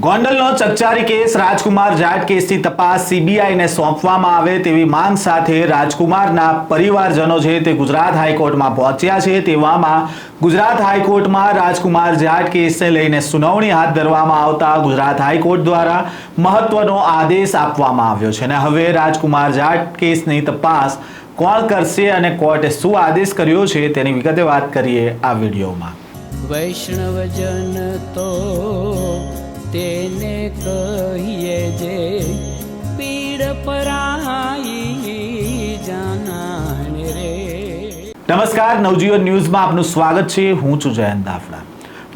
ગોંડલનો ચકચારી case રાજકુમાર જાટ કેસની તપાસ સીબીઆઈને સોંપવામાં આવે તેવી માંગ સાથે રાજકુમારના પરિવારજનો છે તે ગુજરાત હાઈકોર્ટમાં પહોંચ્યા છે તેવામાં ગુજરાત હાઈકોર્ટમાં રાજકુમાર જાટ કેસને લઈને સુનાવણી હાથ ધરવામાં આવતા ગુજરાત હાઈકોર્ટ દ્વારા મહત્વનો આદેશ આપવામાં આવ્યો છે. અને હવે રાજકુમાર જાટ કેસની તપાસ કોણ કરશે અને કોર્ટે શું આદેશ કર્યો છે તેની વિગતે વાત કરીએ આ વિડીયોમાં. વૈષ્ણવજન તો તેને કહીએ જે પીડ પરાઈ જાનાને રે. નમસ્કાર, નવજીવન ન્યૂઝમાં આપનું સ્વાગત છે. હું છું જયંત દાફડા.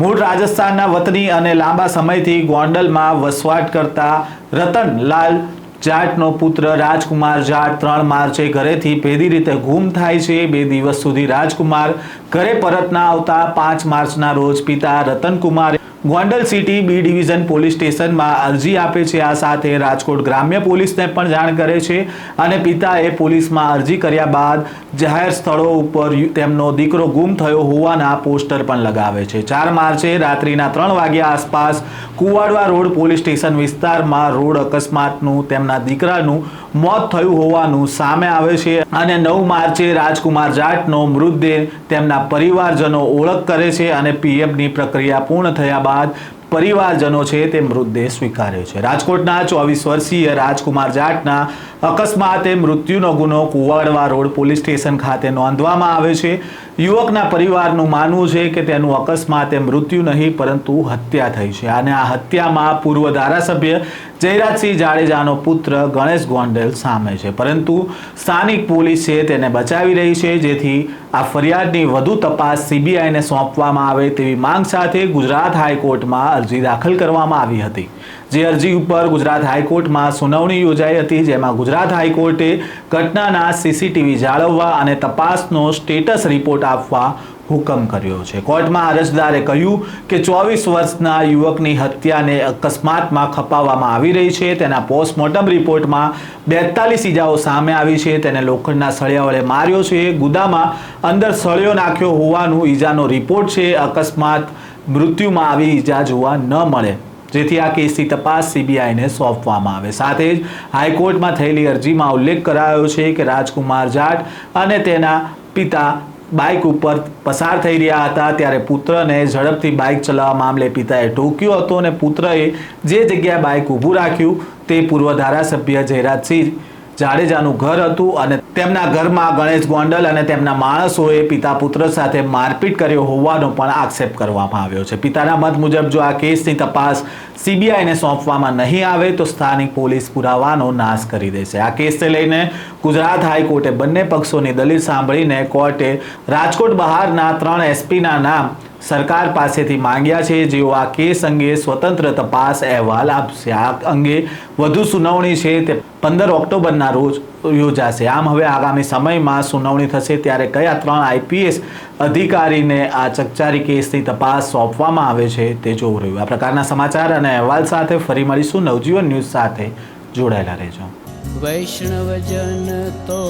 મૂળ રાજસ્થાનના વતની અને લાંબા સમયથી ગોંડલમાં વસવાટ કરતા રતનલાલ જાટનો પુત્ર રાજકુમાર જાટ ત્રણ માર્ચે ઘરેથી ભેદી રીતે ગુમ થાય છે. બે દિવસ સુધી રાજકુમાર ઘરે પરત ના આવતા પાંચ માર્ચના રોજ પિતા રતનકુમારે Gondal city B division police સ્ટેશનમાં અરજી આપે છે. આ સાથે રાજકોટ ગ્રામ્ય પોલીસને પણ જાણ કરે છે અને પિતાએ પોલીસમાં અરજી કર્યા બાદ જાહેર સ્થળો ઉપર તેમનો દીકરો ગુમ થયો હોવાના પોસ્ટર પણ લગાવે છે. ચાર માર્ચે રાત્રિના ત્રણ વાગ્યા આસપાસ કુવાડવા રોડ પોલીસ સ્ટેશન વિસ્તારમાં રોડ અકસ્માતનું તેમના દીકરાનું મોત થયું હોવાનું સામે આવે છે અને નવ માર્ચે રાજકુમાર જાટનો મૃતદેહ તેમના પરિવારજનો ઓળખ કરે છે અને પીએફની પ્રક્રિયા પૂર્ણ થયા બાદ પરિવારજનો છે તે મૃતદેહ સ્વીકારે છે. રાજકોટના ચોવીસ વર્ષીય રાજકુમાર જાટના અકસ્માતે મૃત્યુનો ગુનો કુવાડવા રોડ પોલીસ સ્ટેશન ખાતે નોંધવામાં આવે છે. યુવકના પરિવારનું માનવું છે કે તેનું અકસ્માતે મૃત્યુ નહીં, પરંતુ હત્યા થઈ છે. અને આ હત્યામાં પૂર્વ ધારાસભ્ય જયરાજસિંહ જાડેજાનો પુત્ર ગણેશ ગોંડલ સામે છે. પરંતુ સ્થાનિક પોલીસે તેને બચાવી રહી છે. જેથી આ ફરિયાદની વધુ તપાસ સીબીઆઈને સોંપવામાં આવે તેવી માંગ સાથે ગુજરાત હાઈકોર્ટમાં અરજી દાખલ કરવામાં આવી હતી. જે અરજી ઉપર ગુજરાત હાઈકોર્ટમાં સુનાવણી યોજાઈ હતી, જેમાં ગુજરાત હાઈકોર્ટે ઘટનાના સીસીટીવી જાળવવા અને તપાસનો સ્ટેટસ રિપોર્ટ આપવા હુકમ કર્યો છે. કોર્ટમાં અરજદારે કહ્યું કે ચોવીસ વર્ષના યુવકની હત્યાને અકસ્માતમાં ખપાવવામાં આવી રહી છે. તેના પોસ્ટમોર્ટમ રિપોર્ટમાં બેતાલીસ ઈજાઓ સામે આવી છે. તેને લોખંડના સળિયા વડે માર્યો છે. ગુદામાં અંદર સળિયો નાખ્યો હોવાનું ઈજાનો રિપોર્ટ છે. અકસ્માત મૃત્યુમાં આવી ઈજા જોવા ન મળે, જેથી આ કેસની તપાસ સીબીઆઈને સોંપવામાં આવે. સાથે જ હાઈકોર્ટમાં થયેલી અરજીમાં ઉલ્લેખ કરાયો છે કે રાજકુમાર જાટ અને તેના પિતા બાઇક ઉપર પસાર થઈ રહ્યા હતા ત્યારે પુત્રને ઝડપથી બાઇક ચલાવવા મામલે પિતાએ ટોક્યો હતો અને પુત્રએ જે જગ્યાએ બાઇક ઊભું રાખ્યું તે પૂર્વ ધારાસભ્ય જયરાજસિંહ જાડેજાનું ઘર હતું અને તેમના ઘરમાં ગણેશ ગોંડલ અને તેમના માણસોએ પિતા પુત્ર સાથે મારપીટ કર્યો હોવાનો પણ આક્ષેપ કરવામાં આવ્યો છે. પિતાના મત મુજબ જો આ કેસની તપાસ સીબીઆઈને સોંપવામાં નહીં આવે તો સ્થાનિક પોલીસ પુરાવાનો નાશ કરી દેશે. આ કેસને લઈને ગુજરાત હાઈકોર્ટે બંને પક્ષોની દલીલ સાંભળીને કોર્ટે રાજકોટ બહારના ત્રણ એસપીના નામ સરકાર પાસેથી માંગ્યા છે. જેઓ આ કેસ અંગે સ્વતંત્ર તપાસ અહેવાલ આપશે. આ અંગે વધુ સુનાવણી છે તે પંદર ઓક્ટોબરના રોજ યોજાશે. આમ હવે આગામી સમયમાં સુનાવણી થશે ત્યારે કયા ત્રણ આઈપીએસ અધિકારીને આ ચકચારી કેસની તપાસ સોંપવામાં આવે છે તે જોવું રહ્યું. આ પ્રકારના સમાચાર અને અહેવાલ સાથે ફરી મળીશું. નવજીવન ન્યૂઝ સાથે જોડાયેલા રહેજો. વૈષ્ણવજન તો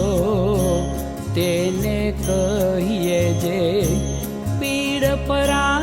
તેને કહીએ જે પીડ પરાઈ